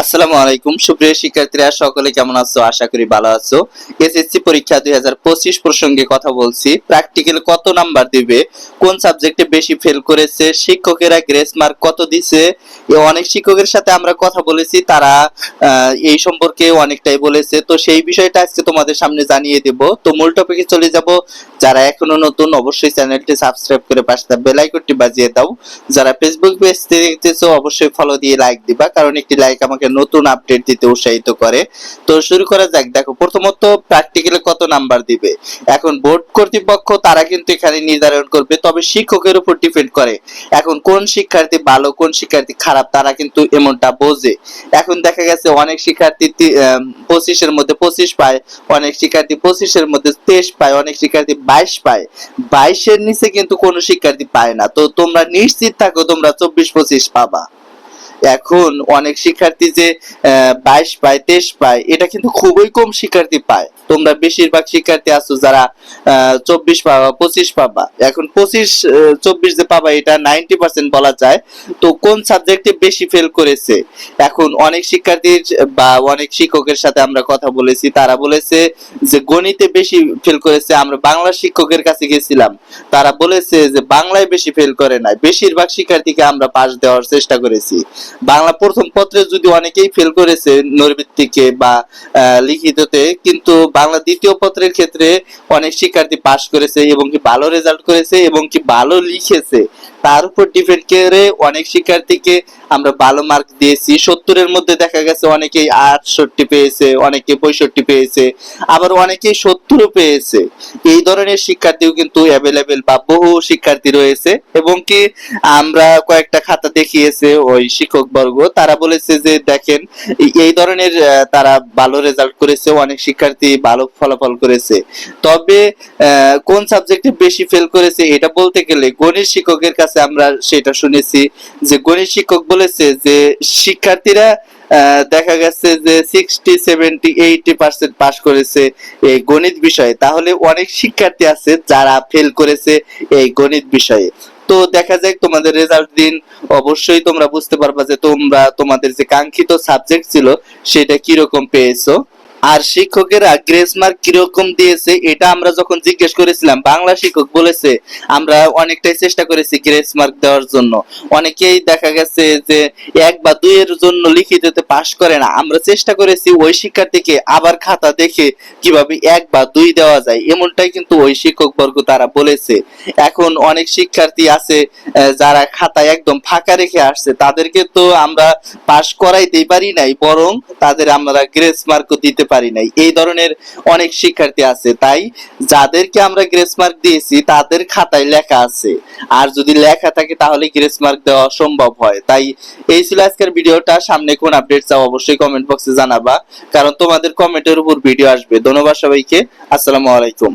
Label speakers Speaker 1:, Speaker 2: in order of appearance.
Speaker 1: আসসালামু আলাইকুম। সুপ্রিয় শিক্ষার্থীরা, সকলে কেমন আছো? আশা করি ভালো আছো। এসএসসি পরীক্ষা দুই প্রসঙ্গে কথা বলছি। প্র্যাকটিক্যাল কত নাম্বার দিবে? কোন সাবজেক্টে বেশি ফেল করেছে? শিক্ষকেরা গ্রেস মার্ক কত দিছে? অনেক শিক্ষকের সাথে আমরা কথা বলেছি। তারা এই সম্পর্কে অনেকটাই বলেছে। তো সেই বিষয়টা আজকে তোমাদের সামনে জানিয়ে দেব। তো মূল টপিকে চলে যাব। যারা এখনও নতুন, অবশ্যই চ্যানেলটি সাবস্ক্রাইব করে পাশে বেল আইকনটি বাজিয়ে দাও। যারা ফেসবুক পেজ দেখতেছো, অবশ্যই ফলো দিয়ে লাইক দিবা। কারণ একটি লাইক আমাকে নতুন আপডেট দিতে উৎসাহিত করে। তো শুরু করা যাক। দেখো, প্রথমত প্র্যাকটিক্যালে কত নাম্বার দিবে? এখন বোর্ড কর্তৃপক্ষ, তারা কিন্তু এখানে নির্ধারণ করবে, তবে শিক্ষকের উপর ডিপেন্ড করে। এখন কোন শিক্ষার্থী ভালো, কোন শিক্ষার্থী খারাপ, তারা কিন্তু এমনটা বোঝে। এখন দেখা গেছে অনেক শিক্ষার্থী পঁচিশের মধ্যে পঁচিশ পায়, অনেক শিক্ষার্থী পঁচিশের মধ্যে তেইশ পায়, অনেক শিক্ষার্থী বাইশ পায়। বাইশের নিচে কিন্তু কোনো শিক্ষার্থী পায় না। তো তোমরা নিশ্চিত থাকো তোমরা চব্বিশ পঁচিশ পাবা। এখন অনেক শিক্ষার্থী যে বাইশ পায়, তেইশ পায়, এটা কিন্তু খুবই কম শিক্ষার্থী পায়। তোমরা বেশিরভাগ শিক্ষার্থী আছো যারা চব্বিশ পাবা পঁচিশ পাবা। এখন পঁচিশ চব্বিশ যে পাবা, এটা নাইনটি পার্সেন্ট বলা যায়। তো কোন সাবজেক্টে বেশি ফেল করেছে? এখন অনেক শিক্ষার্থীর বা অনেক শিক্ষকের সাথে আমরা কথা বলেছি, তারা বলেছে যে, গণিতে বেশি ফেল করেছে, আমরা বাংলা শিক্ষকের কাছে গেছিলাম। তারা বলেছে যে, বাংলায় বেশি ফেল করে নাই। বেশিরভাগ শিক্ষার্থীকে আমরা পাশ দেওয়ার চেষ্টা করেছি। বাংলা প্রথম পত্রে যদি অনেকেই ফেল করেছে নৈর্বৃত্তিকে বা লিখিততে, কিন্তু বাংলা দ্বিতীয় পত্রের ক্ষেত্রে অনেক শিক্ষার্থী পাশ করেছে এবং কি ভালো রেজাল্ট করেছে এবং কি ভালো লিখেছে। তার উপর ডিপেন্ড করে অনেক শিক্ষার্থীকে আমরা ভালো মার্ক দিয়েছি। সত্তরের মধ্যে দেখা গেছে অনেকেই আটষট্টি পেয়েছে, অনেকে পঁয়ষট্টি পেয়েছে, আবার অনেকেই সত্তরও পেয়েছে। এই ধরনের শিক্ষার্থীও কিন্তু অ্যাভেলেবেল বা বহু শিক্ষার্থী রয়েছে এবং কি আমরা কয়েকটা খাতা দেখিয়েছে ওই শিক্ষক বর্গ। তারা বলেছে যে দেখেন, এই- ধরনের তারা ভালো রেজাল্ট করেছে, অনেক শিক্ষার্থী ভালো ফলাফল করেছে। তবে কোন সাবজেক্টে বেশি ফেল করেছে এটা বলতে গেলে গণিত শিক্ষকের কাছে আমরা সেটা শুনেছি যে গণিত শিক্ষক বলেছে যে শিক্ষার্থীরা দেখা গেছে যে sixty seventy eighty percent pass করেছে এই গণিত বিষয়ে। তাহলে অনেক শিক্ষার্থী আছে যারা ফেল করেছে এই গণিত বিষয়ে। তো দেখা যাক তোমাদের রেজাল্ট দিন। অবশ্যই তোমরা বুঝতে পারবা যে তোমরা তোমাদের যে কাঙ্ক্ষিত সাবজেক্ট ছিল, সেটা কীরকম পেয়েছ। আর শিক্ষকেরা গ্রেস মার্ক কীরকম দিয়েছে, এটা আমরা যখন জিজ্ঞেস করেছিলাম, বাংলা শিক্ষক বলেছে, আমরা অনেকটাই চেষ্টা করেছি গ্রেস মার্ক দেওয়ার জন্য। অনেকেই দেখা গেছে যে এক বা দুইয়ের জন্য লিখিততে পাশ করে না। আমরা চেষ্টা করেছি ওই শিক্ষার্থীকে আবার খাতা দেখে কীভাবে এক বা দুই দেওয়া যায়, এমনটাই কিন্তু ওই শিক্ষক বর্গ তারা বলেছে। এখন অনেক শিক্ষার্থী আছে যারা খাতা একদম ফাঁকা রেখে আসছে, তাদেরকে তো আমরা পাশ করাইতেই পারি নাই, বরং তাদের আমরা গ্রেস মার্কও দিতে পারি নাই। এই ধরনের অনেক শিক্ষার্থী আছে। তাই যাদেরকে আমরা গ্রেস মার্ক দিয়েছি, তাদের খাতায় লেখা আছে। আর যদি লেখা থাকে, তাহলে গ্রেস মার্ক দেওয়া সম্ভব হয়। তাই এই ছিল আজকের ভিডিওটা। সামনে কোন আপডেট চাও অবশ্যই কমেন্ট বক্সে জানাবা। কারণ তোমাদের কমেন্টের উপর ভিডিও আসবে। ধন্যবাদ সবাইকে। আসসালামু আলাইকুম।